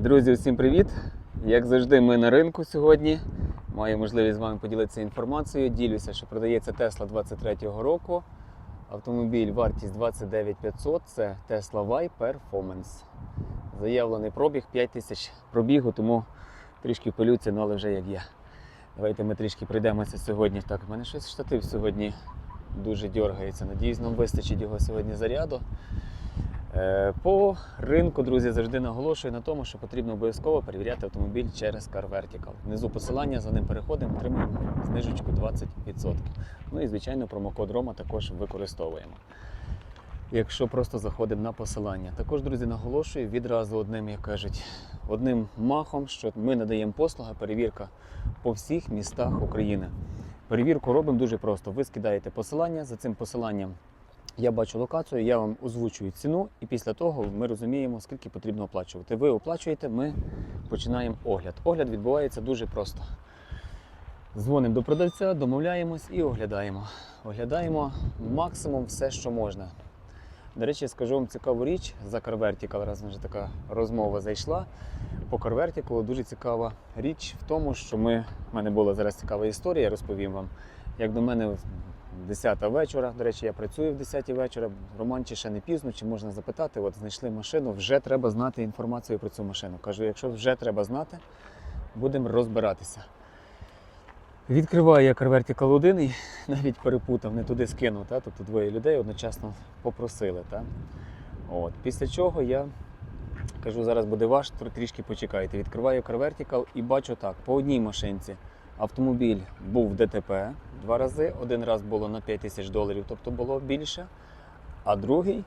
Друзі, усім привіт! Як завжди, ми на ринку сьогодні. Маю можливість з вами поділитися інформацією. Ділюся, що продається Tesla 23-го року. Автомобіль вартість 29500 це Tesla Y Performance. Заявлений пробіг 5000 пробігу, тому трішки полються, ну але вже як є. Давайте ми трішки пройдемося сьогодні. Так, в мене щось штатив сьогодні дуже дергається. Надіюсь, нам вистачить його сьогодні заряду. Е, По ринку, друзі, завжди наголошую на тому, що потрібно обов'язково перевіряти автомобіль через Car Vertical. Внизу посилання, за ним переходимо, отримуємо знижечку 20%. Ну і, звичайно, промокод Рома також використовуємо. Якщо просто заходимо на посилання. Також, друзі, наголошую відразу одним, як кажуть, одним махом, що ми надаємо послуга, перевірка по всіх містах України. Перевірку робимо дуже просто. Ви скидаєте посилання, за цим посиланням я бачу локацію, я вам озвучую ціну, і після того ми розуміємо, скільки потрібно оплачувати. Ви оплачуєте, ми починаємо огляд. Огляд відбувається дуже просто. Дзвонимо до продавця, домовляємось і оглядаємо. Оглядаємо максимум все, що можна. До речі, скажу вам цікаву річ за Car раз вже така розмова зайшла. По Car дуже цікава річ в тому, що ми, в мене була зараз цікава історія, я розповім вам. Як до мене 10 вечора, до речі, я працюю в 10 вечора. Роман, чи ще не пізно, чи можна запитати, от знайшли машину, вже треба знати інформацію про цю машину. Кажу, якщо вже треба знати, будемо розбиратися. Відкриваю я Vertical 1 і навіть перепутав, не туди скинув. Та? Тобто двоє людей одночасно попросили. Та? От. Після чого я кажу, зараз буде ваш, трішки почекайте. Відкриваю Vertical і бачу так, по одній машинці автомобіль був в ДТП два рази. Один раз було на 5 тисяч доларів, тобто було більше. А другий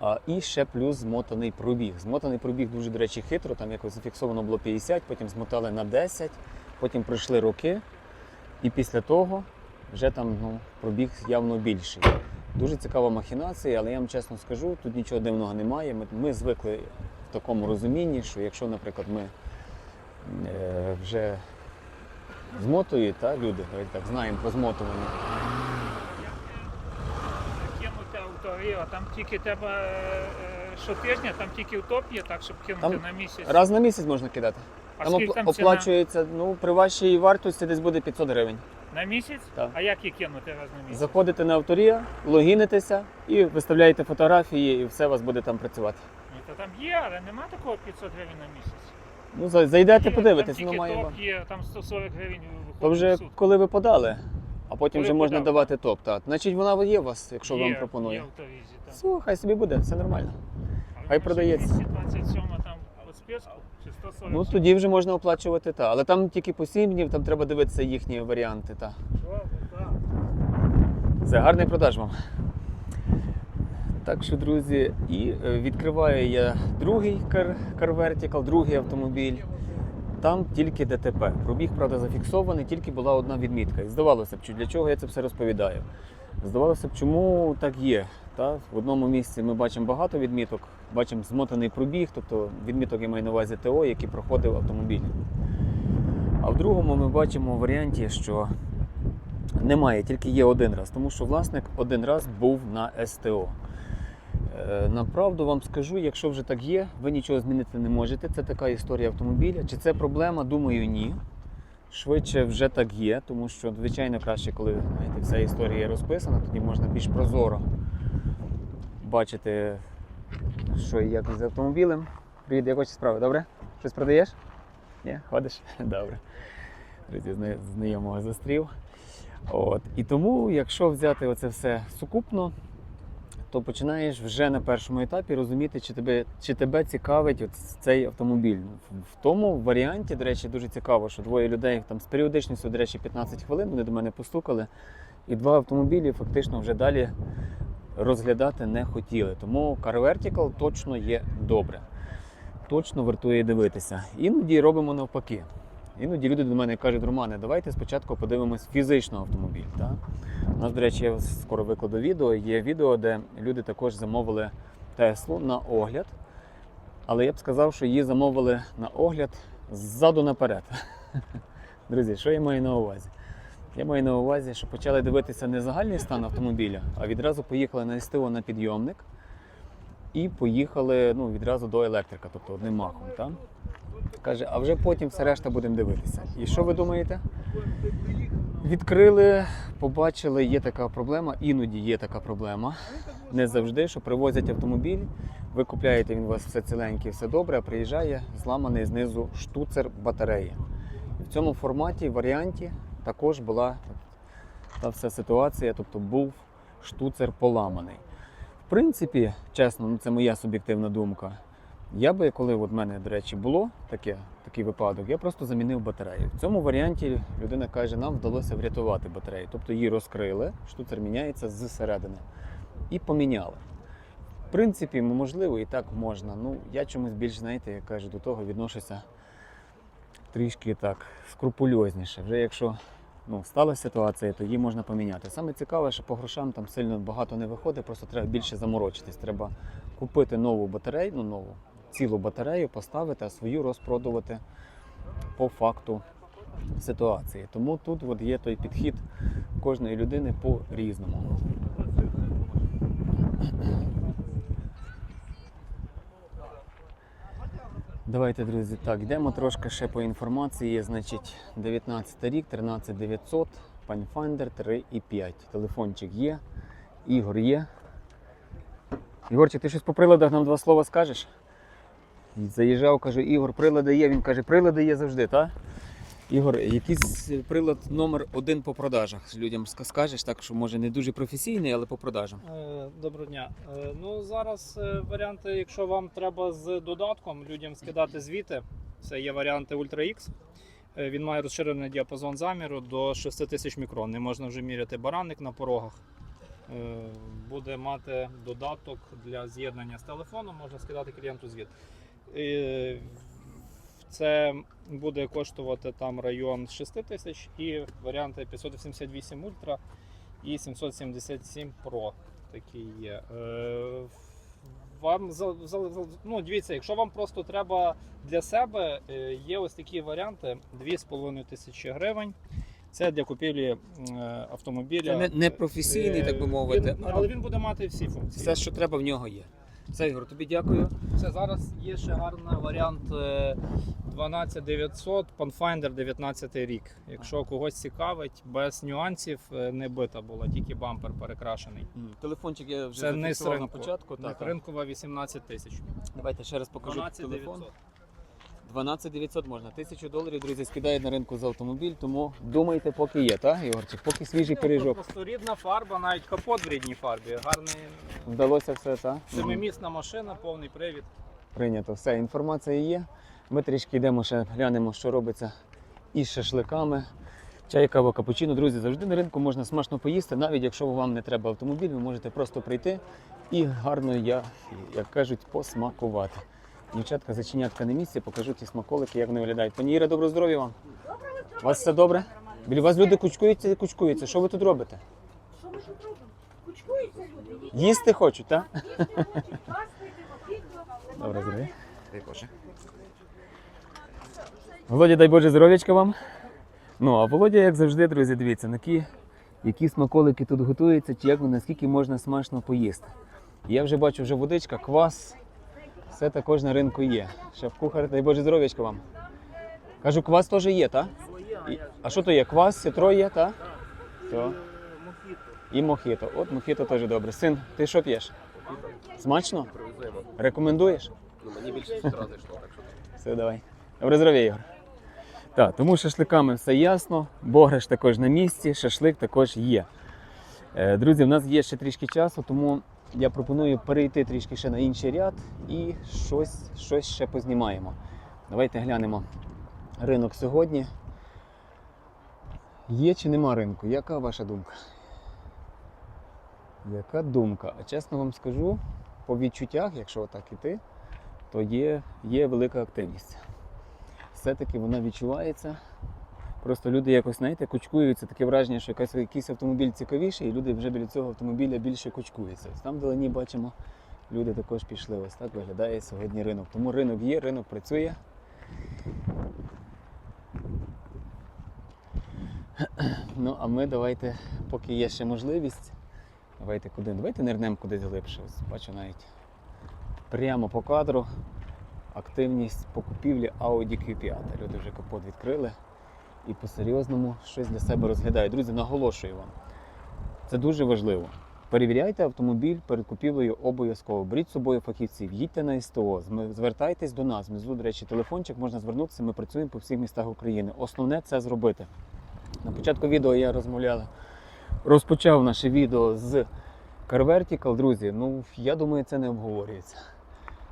а, і ще плюс змотаний пробіг. Змотаний пробіг дуже, до речі, хитро, там якось зафіксовано було 50, потім змотали на 10, потім пройшли роки, і після того вже там ну, пробіг явно більший. Дуже цікава махінація, але я вам чесно скажу, тут нічого дивного немає. Ми, ми звикли в такому розумінні, що якщо, наприклад, ми е, вже змотують, та, люди, давайте так знаємо про змотування. Кинути авторіо, там тільки треба е, е, щотижня, там тільки втоп є, так, щоб кинути Там на місяць. Раз на місяць можна кидати. а Там скільки опла- там ціна? оплачується, ну, при вашій вартості десь буде 500 гривень. На місяць? Так. А як її кинути раз на місяць? Заходите на авторія, логінитеся і виставляєте фотографії, і все у вас буде там працювати. Ні, то там є, але нема такого 500 гривень на місяць. Ну, за- зайдете, Є, подивитесь, там ну тільки має. топ є, там 140 гривень виходить То вже в сутки. коли ви подали, а потім Коли вже можна подав, давати топ. Так. Значить, вона є у вас, якщо Є, вам пропонує. Є в так. Все, хай собі буде, все нормально. Але хай продається. 227 там по списку, чи 140. Ну тоді вже можна оплачувати, та. Але там тільки по 7 днів, там треба дивитися їхні варіанти. Та. Так. Це гарний продаж вам. Так що, друзі, і е, відкриваю я другий Car, Car Vertical, другий автомобіль. Там тільки ДТП. Пробіг, правда, зафіксований, тільки була одна відмітка. І здавалося б, для чого я це все розповідаю. Здавалося б, чому так є. Та? В одному місці ми бачимо багато відміток, бачимо змотаний пробіг, тобто відміток я маю на увазі ТО, який проходив автомобіль. А в другому ми бачимо в варіанті, що немає, тільки є один раз, тому що власник один раз був на СТО. Е, Направду вам скажу, якщо вже так є, ви нічого змінити не можете. Це така історія автомобіля. Чи це проблема? Думаю, ні. Швидше вже так є, тому що, звичайно, краще, коли знаєте, вся історія розписана, тоді можна більш прозоро бачити, що і як з автомобілем. Привіт, як ваші справи, добре? Щось продаєш? Ні, ходиш? Добре. Друзі, знайомого зустрів. От. І тому, якщо взяти оце все сукупно, то починаєш вже на першому етапі розуміти, чи тебе, чи тебе цікавить от цей автомобіль. В, тому варіанті, до речі, дуже цікаво, що двоє людей там з періодичністю, до речі, 15 хвилин вони до мене постукали, і два автомобілі фактично вже далі розглядати не хотіли. Тому Car Vertical точно є добре. Точно вартує дивитися. Іноді робимо навпаки. Іноді люди до мене кажуть, Романе, давайте спочатку подивимось фізично автомобіль. Так? Нас, до речі, я скоро викладу відео. Є відео, де люди також замовили Теслу на огляд. Але я б сказав, що її замовили на огляд ззаду наперед. Друзі, що я маю на увазі? Я маю на увазі, що почали дивитися не загальний стан автомобіля, а відразу поїхали на СТО на підйомник. і поїхали ну, відразу до електрика, тобто одним махом. Та? Каже, а вже потім все решта будемо дивитися. І що ви думаєте? Відкрили, побачили, є така проблема, іноді є така проблема. Не завжди, що привозять автомобіль, ви купляєте, він у вас все ціленький, все добре, а приїжджає зламаний знизу штуцер батареї. В цьому форматі, варіанті також була та вся ситуація, тобто був штуцер поламаний. В принципі, чесно, ну це моя суб'єктивна думка. Я би, коли в мене, до речі, було таке, такий випадок, я просто замінив батарею. В цьому варіанті людина каже, нам вдалося врятувати батарею. Тобто її розкрили, штуцер міняється зсередини. І поміняли. В принципі, можливо, і так можна. Ну, я чомусь більш, знаєте, як кажу, до того відношуся трішки так скрупульозніше. Вже якщо ну, сталася ситуація, то її можна поміняти. Саме цікаве, що по грошам там сильно багато не виходить, просто треба більше заморочитись. Треба купити нову батарею, ну нову цілу батарею, поставити, а свою розпродувати по факту ситуації. Тому тут от є той підхід кожної людини по-різному. Давайте, друзі, так, йдемо трошки ще по інформації. Значить, 19 рік, 13900, Pathfinder 3,5. Телефончик є, Ігор є. Ігорчик, ти щось по приладах нам два слова скажеш? Заїжджав, каже, Ігор, прилади є. Він каже, прилади є завжди, так? Ігор, якийсь прилад номер один по продажах. Людям скажеш, так що може не дуже професійний, але по продажам. Е, Доброго дня. Е, Ну зараз е, варіанти, якщо вам треба з додатком людям скидати звіти, це є варіанти Ultra X. Він має розширений діапазон заміру до 6000 мікрон. Не можна вже міряти баранник на порогах. Буде мати додаток для з'єднання з телефоном, можна скидати клієнту звіт. Це буде коштувати там район 6 тисяч і варіанти 588 Ultra і 777 Pro такі є. Е, Вам ну, дивіться, якщо вам просто треба для себе, е, є ось такі варіанти 2,5 тисячі гривень. Це для купівлі автомобіля. Це не, не професійний, Е, так би мовити. Він, але він буде мати всі функції. Все, що треба, в нього є. Все, Ігор, тобі дякую. Все, зараз є ще гарний варіант е, 12900 Pathfinder 19 рік. Якщо когось цікавить, без нюансів е, не бита була, тільки бампер перекрашений. Телефончик я вже Це не на початку. Так, так. ринкова 18 тисяч. Давайте ще раз покажу телефон. 12900. 12 900 можна. Тисячу доларів, друзі, скидають на ринку за автомобіль, тому думайте, поки є, так, Ігорчик? Поки свіжий пиріжок. Просто рідна фарба, навіть капот в рідній фарбі. Гарний Вдалося все, так? семимісна машина, повний привід. Прийнято. Все, інформація є. Ми трішки йдемо ще глянемо, що робиться із шашликами. Чай, кава, капучино. Друзі, завжди на ринку можна смачно поїсти, навіть якщо вам не треба автомобіль, ви можете просто прийти і гарно, як кажуть, посмакувати. Дівчатка, зачинятка на місці, покажу ті смаколики, як вони виглядають. Пані Іра, доброго здоров'я вам. У вас все добре? Біля вас люди кучкуються і кучкуються. Що ви тут робите? Що ми тут робимо? Кучкуються люди. Їсти хочуть, так? Їсти хочуть. Добре, здоров'я. Дай Боже. Володя, дай Боже здоров'ячка вам. Ну, а Володя, як завжди, друзі, дивіться, на які, які смаколики тут готуються, чи як наскільки можна смачно поїсти. Я вже бачу, вже водичка, квас. Все також на ринку є. Шеф-кухар, дай Боже здоров'ячка вам. Кажу, квас теж є, так? А що то є? Квас, ситро є, так? То. І мохіто. От мохіто теж добре. Син, ти що п'єш? Смачно? Рекомендуєш? Ну, мені більше зайшло, так що. Все, давай. Добре здоров'я, Ігор. Так, тому з шашликами все ясно. Бограш також на місці, шашлик також є. Е, Друзі, в нас є ще трішки часу, тому я пропоную перейти трішки ще на інший ряд і щось, щось ще познімаємо. Давайте глянемо ринок сьогодні. Є чи нема ринку? Яка ваша думка? Яка думка? А чесно вам скажу, по відчуттях, якщо отак іти, то є, є велика активність. Все-таки вона відчувається. Просто люди якось, знаєте, кучкуються, таке враження, що якась, якийсь автомобіль цікавіший, і люди вже біля цього автомобіля більше кучкуються. Там вдалині бачимо, люди також пішли. Ось так виглядає сьогодні ринок. Тому ринок є, ринок працює. Ну, а ми давайте, поки є ще можливість, давайте куди? Давайте нирнемо кудись глибше. Ось бачу навіть Прямо по кадру активність по купівлі Audi Q5. Люди вже капот відкрили і по-серйозному щось для себе розглядають. Друзі, наголошую вам. Це дуже важливо. Перевіряйте автомобіль перед купівлею обов'язково. Беріть з собою фахівців, їдьте на СТО, звертайтесь до нас. Внизу, до речі, телефончик можна звернутися. Ми працюємо по всіх містах України. Основне це зробити. На початку відео я розмовляла, розпочав наше відео з Car Vertical. Друзі, ну я думаю, це не обговорюється.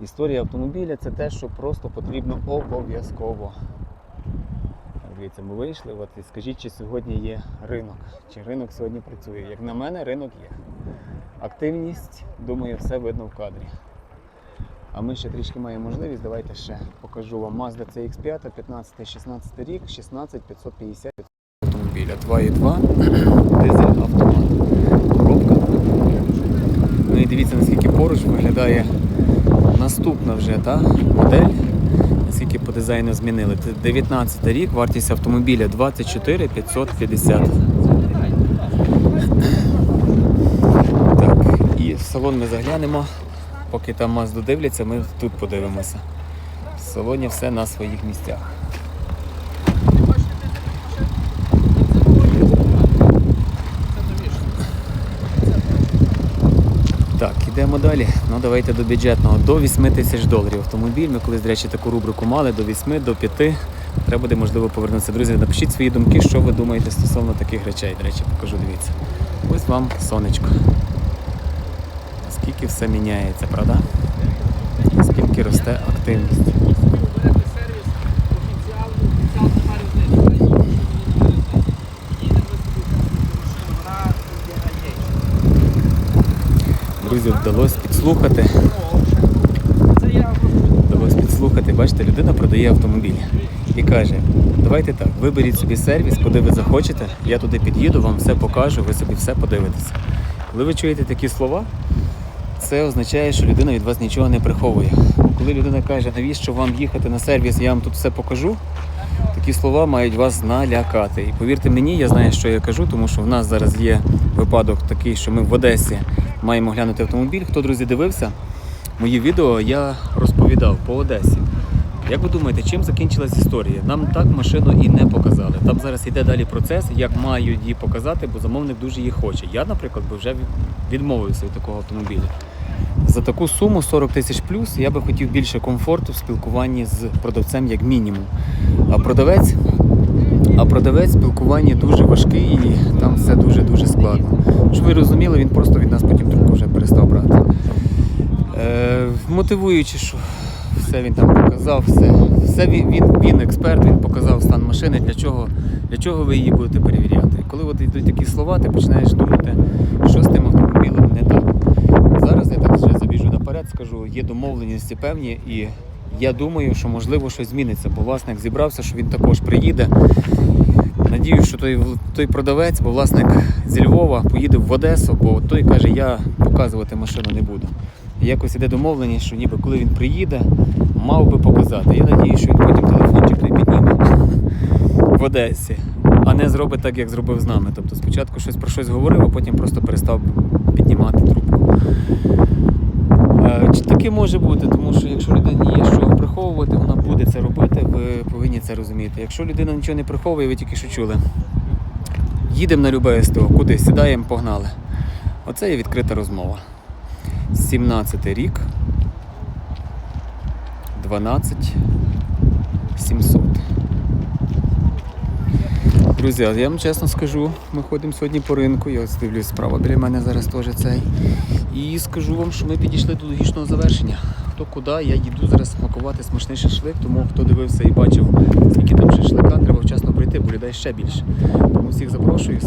Історія автомобіля це те, що просто потрібно обов'язково. Дивіться, ми вийшли. От і скажіть, чи сьогодні є ринок, чи ринок сьогодні працює. Як на мене, ринок є. Активність, думаю, все видно в кадрі. А ми ще трішки маємо можливість. Давайте ще покажу вам Mazda CX5, 15-16 рік, 16550 автомобіля. 2.2 дизель автомат. Коробка. Ну і дивіться, наскільки поруч виглядає наступна вже та модель. Наскільки по дизайну змінили. Це 19 рік, вартість автомобіля 24 550. Так, і в салон ми заглянемо. Поки там Мазду дивляться, ми тут подивимося. В салоні все на своїх місцях. Так, ідемо далі. Ну давайте до бюджетного. До 8 тисяч доларів автомобіль. Ми колись, до речі, таку рубрику мали до 8, до 5. Треба буде можливо повернутися. Друзі, напишіть свої думки, що ви думаєте стосовно таких речей. До речі, покажу, дивіться. Ось вам сонечко. Скільки все міняється, правда? Скільки росте активність. Друзі, вдалося підслухати. Вдалося підслухати, бачите, людина продає автомобіль і каже: давайте так, виберіть собі сервіс, куди ви захочете, я туди під'їду, вам все покажу, ви собі все подивитеся. Коли ви чуєте такі слова, це означає, що людина від вас нічого не приховує. Коли людина каже, навіщо вам їхати на сервіс, я вам тут все покажу, такі слова мають вас налякати. І повірте мені, я знаю, що я кажу, тому що в нас зараз є випадок такий, що ми в Одесі маємо глянути автомобіль. Хто, друзі, дивився мої відео, я розповідав по Одесі. Як ви думаєте, чим закінчилась історія? Нам так машину і не показали. Там зараз йде далі процес, як мають її показати, бо замовник дуже її хоче. Я, наприклад, би вже відмовився від такого автомобіля. За таку суму 40 тисяч плюс я би хотів більше комфорту в спілкуванні з продавцем як мінімум. А продавець, а продавець в спілкуванні дуже важкий і там все дуже-дуже складно. Щоб ви розуміли, він просто від нас потім трубку вже перестав брати. Е, мотивуючи, що все він там показав, все, все він, він, він експерт, він показав стан машини, для чого, для чого ви її будете перевіряти. Коли от йдуть такі слова, ти починаєш думати, що з тим автомобілем не так. Зараз я так вже забіжу наперед, скажу, є домовленості певні, і я думаю, що можливо щось зміниться, бо власник зібрався, що він також приїде. Надіюсь, що той, той продавець, бо власник зі Львова поїде в Одесу, бо той каже, я показувати машину не буду. Якось іде домовленість, що ніби коли він приїде, мав би показати. Я надію, що він потім телефончик той підніме в Одесі, а не зробить так, як зробив з нами. Тобто спочатку щось про щось говорив, а потім просто перестав піднімати трубку. Е, Чи таке може бути, тому що якщо людині є що приховувати, вона буде це робити, ви повинні це розуміти. Якщо людина нічого не приховує, ви тільки що чули. Їдемо на любе СТО, куди сідаємо, погнали. Оце є відкрита розмова. 17 рік. 12 700. Друзі, я вам чесно скажу, ми ходимо сьогодні по ринку, я ось дивлюсь справа біля мене зараз теж цей. І скажу вам, що ми підійшли до логічного завершення. Хто куди, я їду зараз смакувати смачний шашлик, тому хто дивився і бачив, скільки там шашлика, треба вчасно прийти, бо людей ще більше. Тому всіх запрошую.